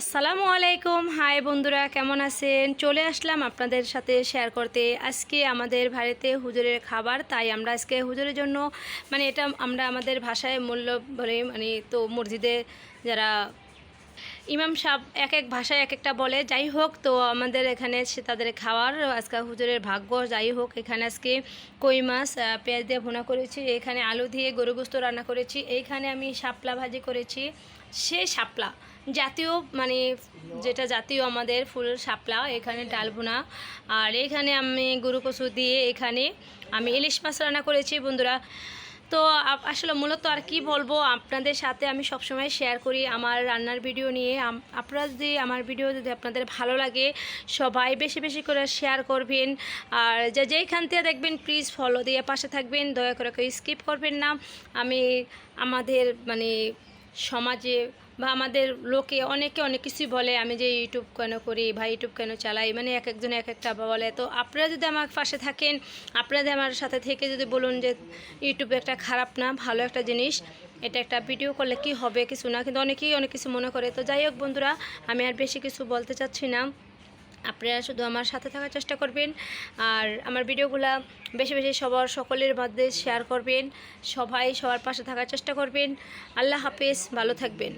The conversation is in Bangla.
আসসালামু আলাইকুম। হাই বন্ধুরা, কেমন আছেন? চলে আসলাম আপনাদের সাথে শেয়ার করতে। আজকে আমাদের ভারতে হুজুরের খাবার, তাই আমরা আজকে হুজুরের জন্য মানে এটা আমরা আমাদের ভাষায় মূল্য বলে মানে তো মসজিদে যারা ইমাম সাহেব এক এক ভাষায় এক একটা বলে। যাই হোক, তো আমাদের এখানে সে তাদের খাওয়ার আজকে হুজুরের ভাগ্য। যাই হোক, এখানে আজকে কই মাছ পেঁয়াজ দিয়ে ভুনা করেছি। এখানে আলু দিয়ে গরু গোস্ত রান্না করেছি। এইখানে আমি শাপলা ভাজি করেছি। সে শাপলা জাতীয় মানে যেটা জাতীয় আমাদের ফুল শাপলা, এখানে ডাল ভুনা। আর এখানে আমি গরু কচু দিয়ে এখানে আমি ইলিশ মাছ রান্না করেছি। বন্ধুরা তো আসলে মূলত আর কি বলব, আপনাদের সাথে আমি সবসময় শেয়ার করি আমার রান্নার ভিডিও নিয়ে। আপনারা যদি আমার ভিডিও যদি আপনাদের ভালো লাগে, সবাই বেশি বেশি করে শেয়ার করবেন। আর যে যেইখান থেকে দেখবেন প্লিজ ফলো দিয়ে পাশে থাকবেন। দয়া করে কেউ স্কিপ করবেন না। আমি আমাদের মানে সমাজে বা আমাদের লোকে অনেকে অনেক কিছুই বলে, আমি যে ইউটিউব কেন করি বা ইউটিউব কেন চালাই মানে এক একজন এক একটা বলে। তো আপনারা যদি আমার পাশে থাকেন, আপনারা যদি আমার সাথে থেকে যদি বলুন যে ইউটিউব একটা খারাপ না, ভালো একটা জিনিস, এটা একটা ভিডিও করলে কি হবে, কিছু না, কিন্তু অনেকেই অনেক কিছু মনে করে। তো যাই হোক বন্ধুরা, আমি আর বেশি কিছু বলতে চাচ্ছি না। আপনারা শুধু আমার সাথে থাকার চেষ্টা করবেন, আর আমার ভিডিওগুলো বেশি বেশি সবার সকলের মধ্যে শেয়ার করবেন, সবাই সবার পাশে থাকার চেষ্টা করবেন। আল্লাহ হাফেজ, ভালো থাকবেন।